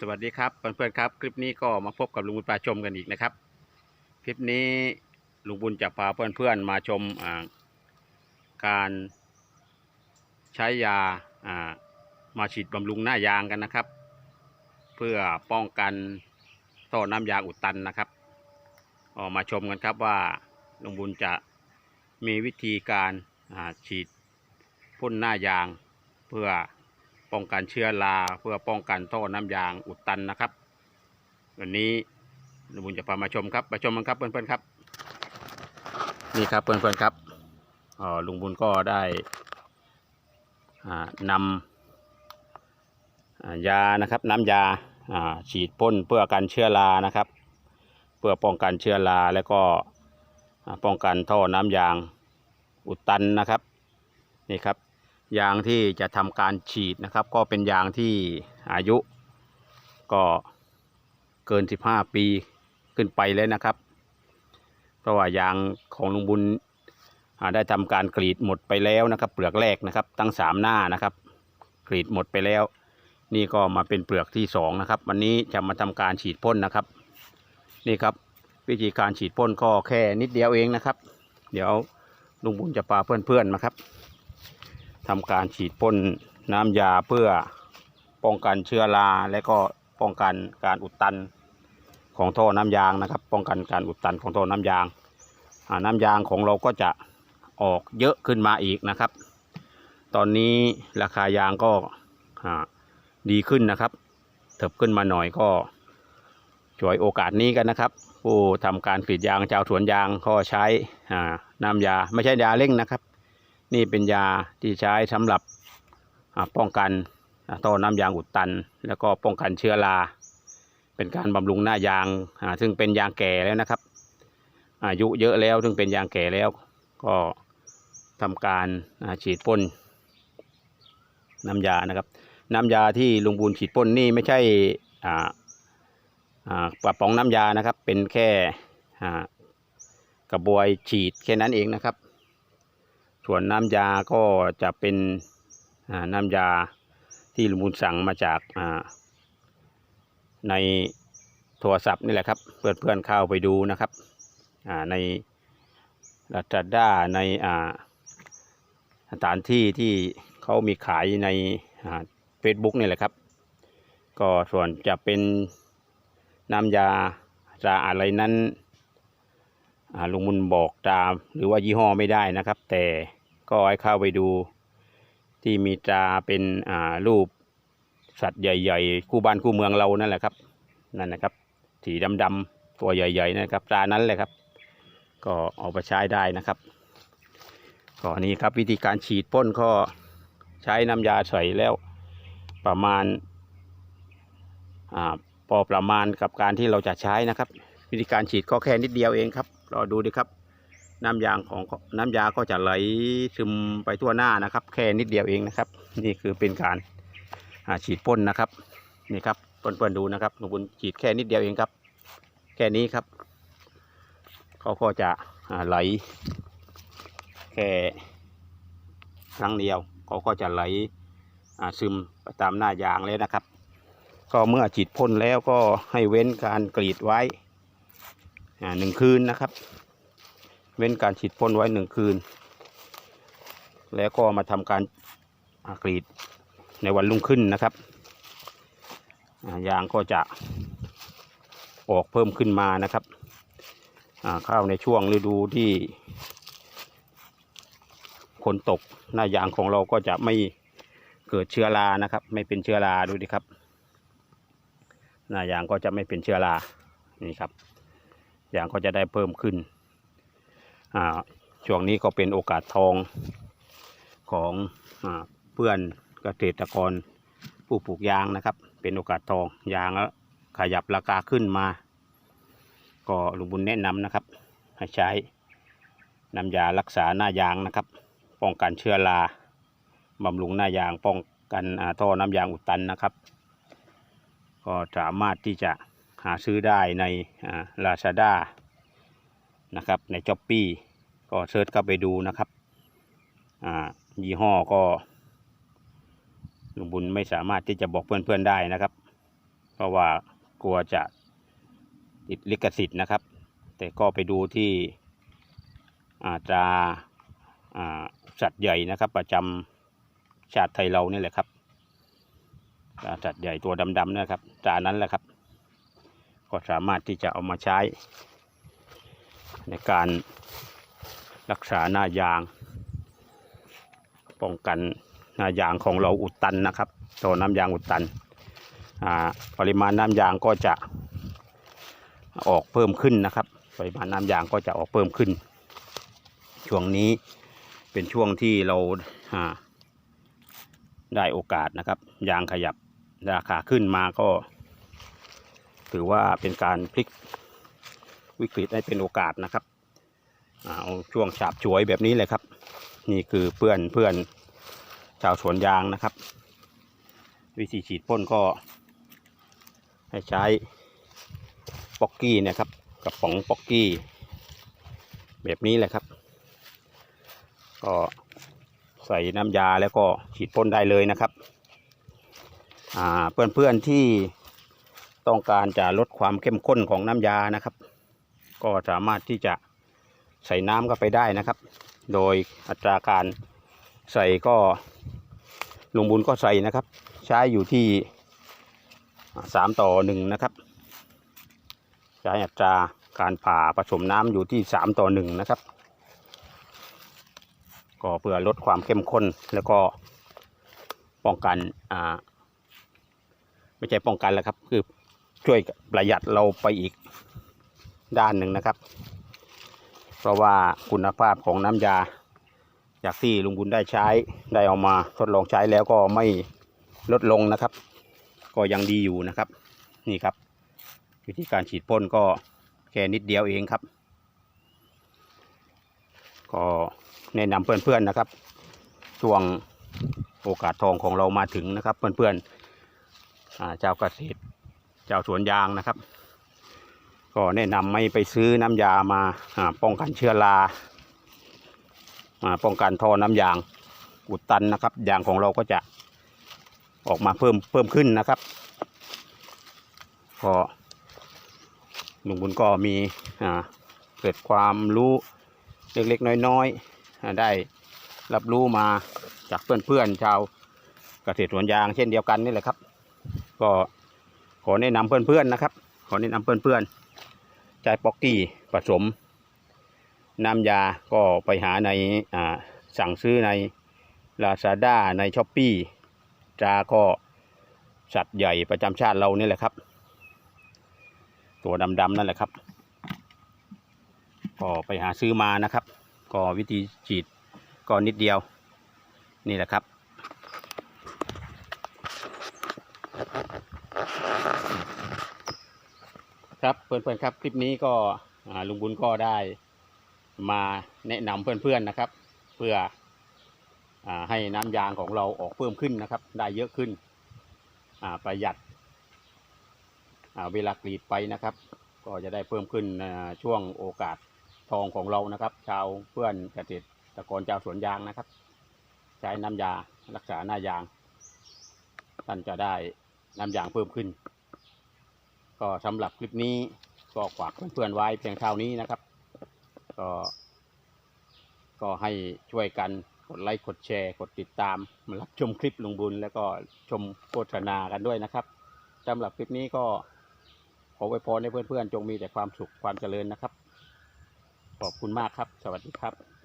สวัสดีครับเพื่อนๆครับ คลิปนี้ก็มาพบกับลุงบุญปลาชมกันอีกนะครับ คลิปนี้ลุงบุญจะพาเพื่อนๆมาชมการใช้ยามาฉีดบำรุงหน้ายางกันนะครับ เพื่อป้องกันท่อน้ำยางอุดตันนะครับออกมาชมกันครับว่าลุงบุญจะมีวิธีการฉีดพ่นหน้ายางเพื่อ ป้องกันเชื้อราเพื่อป้องกันท่อน้ำยางอุดตันนะครับ วันนี้ลุงบุญจะพามาชมครับมาชมกันครับเพื่อนๆครับ นี่ครับเพื่อนๆครับอ๋อลุงบุญก็ได้นำอ่ายานะครับน้ำยาอ่าฉีดพ่นเพื่อกันเชื้อรานะครับ เพื่อป้องกันเชื้อราแล้วก็ป้องกันท่อน้ำยางอุดตันนะครับนี่ครับ ยางที่จะทำการฉีดนะครับ ก็เป็นยางที่อายุ ก็เกิน 15 ปีขึ้นไปเลยนะครับ เพราะว่ายางของลุงบุญได้ทำการกรีดหมดไปแล้วนะครับ เปลือกแรกนะครับ ตั้งสามหน้านะครับ กรีดหมดไปแล้ว นี่ก็มาเป็นเปลือกที่สองนะครับ วันนี้จะมาทำการฉีดพ่นนะครับ นี่ครับวิธีการฉีดพ่นก็แค่นิดเดียวเองนะครับ เดี๋ยวลุงบุญจะพาเพื่อนๆมาครับ ทำการฉีดพ่นน้ำยาเพื่อป้องกันเชื้อราและก็ป้องกันการอุดตันของท่อน้ำยางนะครับ ป้องกันการอุดตันของท่อน้ำยางน้ำยางของเราก็จะออกเยอะขึ้นมาอีกนะครับ ตอนนี้ราคายางก็ดีขึ้นนะครับ เถิบขึ้นมาหน่อยก็ช่วยโอกาสนี้กันนะครับ ผู้ทำการกรีดยางชาวสวนยางก็ใช้น้ำยาไม่ใช่ยาเร่งนะครับ นี่เป็นยาที่ใช้สำหรับป้องกันอ่าท่อน้ำยางอุดตัน แล้วก็ป้องกันเชื้อราเป็นการบำรุงหน้ายางซึ่งเป็นยางแก่แล้วนะครับ อายุเยอะแล้วซึ่งเป็นยางแก่แล้วก็ทำการฉีดพ่นน้ำยานะครับ น้ำยาที่ลุงบูนฉีดพ่นนี่ไม่ใช่อ่าอ่ากระป๋องน้ำยานะครับ เป็นแค่กระบวยฉีดแค่นั้นเองนะครับ ส่วนน้ำยาก็จะเป็นน้ำยาที่ลุงบุญสั่งมาจากในโทรศัพท์นี่แหละครับ เพื่อนเพื่อนๆเข้าไปดูนะครับในลาซาด้าในสถานที่ที่เขามีขายในเฟซบุ๊กนี่แหละครับ ก็ส่วนจะเป็นน้ำยาจะอะไรนั้นลุงมุนบอกตามหรือว่ายี่ห้อไม่ได้นะครับ แต่ ก็ให้เข้าไปดู ที่มีตราเป็นอ่ารูปสัตว์ใหญ่ๆ คู่บ้านคู่เมืองเรานั่นแหละครับนั่นนะครับ สีดำๆตัวใหญ่ๆนะครับตรานั้นแหละครับ ก็เอาไปใช้ได้นะครับก็อันนี้ครับวิธีการฉีดพ่นก็ใช้น้ำยาใส่แล้วประมาณอ่าพอประมาณกับการที่เราจะใช้นะครับ วิธีการฉีดก็แค่นิดเดียวเองครับรอดูดิครับ น้ำยางของน้ำยาก็จะไหลซึมไปทั่วหน้านะครับ แค่นิดเดียวเองนะครับ นี่คือเป็นการฉีดพ่นนะครับนี่ครับเพื่อนๆดูนะครับหลวงบุญฉีดแค่นิดเดียวเองครับ แค่นี้ครับเขาก็จะไหล แค่ครั้งเดียวเขาก็จะไหลซึมไปตามหน้ายางเลยนะครับ ก็เมื่อฉีดพ่นแล้วก็ให้เว้นการกรีดไว้หนึ่งคืนนะครับ เว้นการฉีดพ่นไว้หนึ่งคืน แล้วก็มาทำการอากรีดในวันรุ่งขึ้นนะครับยางก็จะออกเพิ่มขึ้นมานะครับเข้าในช่วงฤดูที่ฝนตกหน้ายางของเราก็จะไม่เกิดเชื้อรานะครับ ไม่เป็นเชื้อราดูดิครับ หน้ายางก็จะไม่เป็นเชื้อรานี่ครับยางก็จะได้เพิ่มขึ้น ช่วงนี้ก็เป็นโอกาสทองของอเพื่อนเกษตรกรผู้ปลูกยางนะครับ เป็นโอกาสทองยางแล้วขยับราคาขึ้นมา ก็ลุงบุญแนะนำนะครับ ให้ใช้น้ำยารักษาหน้ายางนะครับ ป้องกันเชื้อราบำรุงหน้ายางป้องกันท่อน้ำยางอุดตันนะครับ ก็สามารถที่จะหาซื้อได้ในลาซาด้านะครับในช้อปปี้ ก็เซิร์ชเข้าไปดูนะครับ อ่า ยี่ห้อก็ลุงบุญไม่สามารถที่จะบอกเพื่อนๆได้นะครับ เพราะว่ากลัวจะติดลิขสิทธิ์นะครับ แต่ก็ไปดูที่อาตราอ่าสัตว์ใหญ่นะครับ ประจำชาติไทยเรานี่แหละครับสัตว์ใหญ่ตัวดำๆนะครับตรานั้นแหละครับ ก็สามารถที่จะเอามาใช้ในการ รักษาหน้ายาง ป้องกันหน้ายางของเราอุดตันนะครับตัวน้ำยางอุดตันอ่าปริมาณน้ำยางก็จะออกเพิ่มขึ้นนะครับ ปริมาณน้ำยางก็จะออกเพิ่มขึ้น ช่วงนี้เป็นช่วงที่เราอ่าได้โอกาสนะครับ ยางขยับราคาขึ้นมาก็ ถือว่าเป็นการพลิกวิกฤตให้เป็นโอกาสนะครับ เอาช่วงฉาบฉวยแบบนี้เลยครับ นี่คือเพื่อนเพื่อนชาวสวนยางนะครับ วิธีฉีดพ่นก็ให้ใช้ป๊อกกี้นะครับกระป๋องป๊อกกี้ แบบนี้แหละครับ ก็ใส่น้ำยาแล้วก็ฉีดพ่นได้เลยนะครับอ่าเพื่อนๆที่ต้องการจะลดความเข้มข้นของน้ำยานะครับ ก็สามารถที่จะ ใส่น้ำเข้าไปได้นะครับ โดยอัตราการใส่ก็ลุงบุญก็ใส่นะครับ ใช้อยู่ที่สามต่อหนึ่งนะครับ ใช้อัตราการผ่าผสมน้ำอยู่ที่สามต่อหนึ่งนะครับ ก็เพื่อลดความเข้มข้นแล้วก็ป้องกันอ่าไม่ใช่ป้องกันแล้วครับ คือช่วยประหยัดเราไปอีกด้านหนึ่งนะครับ ราะว่าคุณภาพของน้ำยา จากที่ลุงบุญได้ใช้ได้เอามาทดลองใช้แล้วก็ไม่ลดลงนะครับ ก็ยังดีอยู่นะครับ นี่ครับ วิธีการฉีดพ่นก็แค่นิดเดียวเองครับ ก็แนะนำเพื่อนๆนะครับช่วงโอกาสทองของเรามาถึงนะครับ เพื่อนๆอ่าเจ้าเกษตรเจ้าสวนยางนะครับ ก็แนะนำไม่ไปซื้อน้ำยามาป้องกันเชื้อราอ่าป้องกันท่อน้ำยางอุดตันนะครับ ยางของเราก็จะออกมาเพิ่มเพิ่มขึ้นนะครับก็ลุงบุญก็มีเกิดความรู้เล็กๆน้อยๆอ่าได้รับรู้มาจากเพื่อนๆชาวเกษตรสวนยางเช่นเดียวกันนี่แหละครับ ก็ขอแนะนำเพื่อนๆนะครับ ขอแนะนำเพื่อนๆ ใช้ป๊อกกี้ผสม น้ำยาก็ไปหาในาสั่งซื้อใน Lazada ใน s h อ p e e จาก็สัตว์ใหญ่ประจำชาติเรานี่แหละครับ ตัวดำๆนั่นแหละครับ ก็ไปหาซื้อมานะครับ ก็วิธีฉีดก็นิดเดียว นี่แหละครับ ครับเพื่อนๆครับคลิปนี้ก็ลุงบุญก็ได้มาแนะนำเพื่อนๆนะครับ เพื่ออให้น้ำยางของเราออกเพิ่มขึ้นนะครับ ได้เยอะขึ้นประหยัดเวลากรีดไปนะครับ ก็จะได้เพิ่มขึ้นช่วงโอกาสทองของเรานะครับ ชาวเพื่อนเกษตรกรชาวสวนยางนะครับ ใช้น้ำยารักษาหน้ายางท่านจะได้น้ำยางเพิ่มขึ้น ก็สำหรับคลิปนี้ก็ฝากเพื่อนๆไว้เพียงเท่านี้นะครับ ก็ก็ให้ช่วยกันกดไลค์กดแชร์ กดติดตามมารับชมคลิปลุงบุญ แล้วก็ชมโฆษณากันด้วยนะครับสำหรับคลิปนี้ก็ขอไว้พรให้เพื่อนๆ จงมีแต่ความสุขความเจริญนะครับ ขอบคุณมากครับ สวัสดีครับ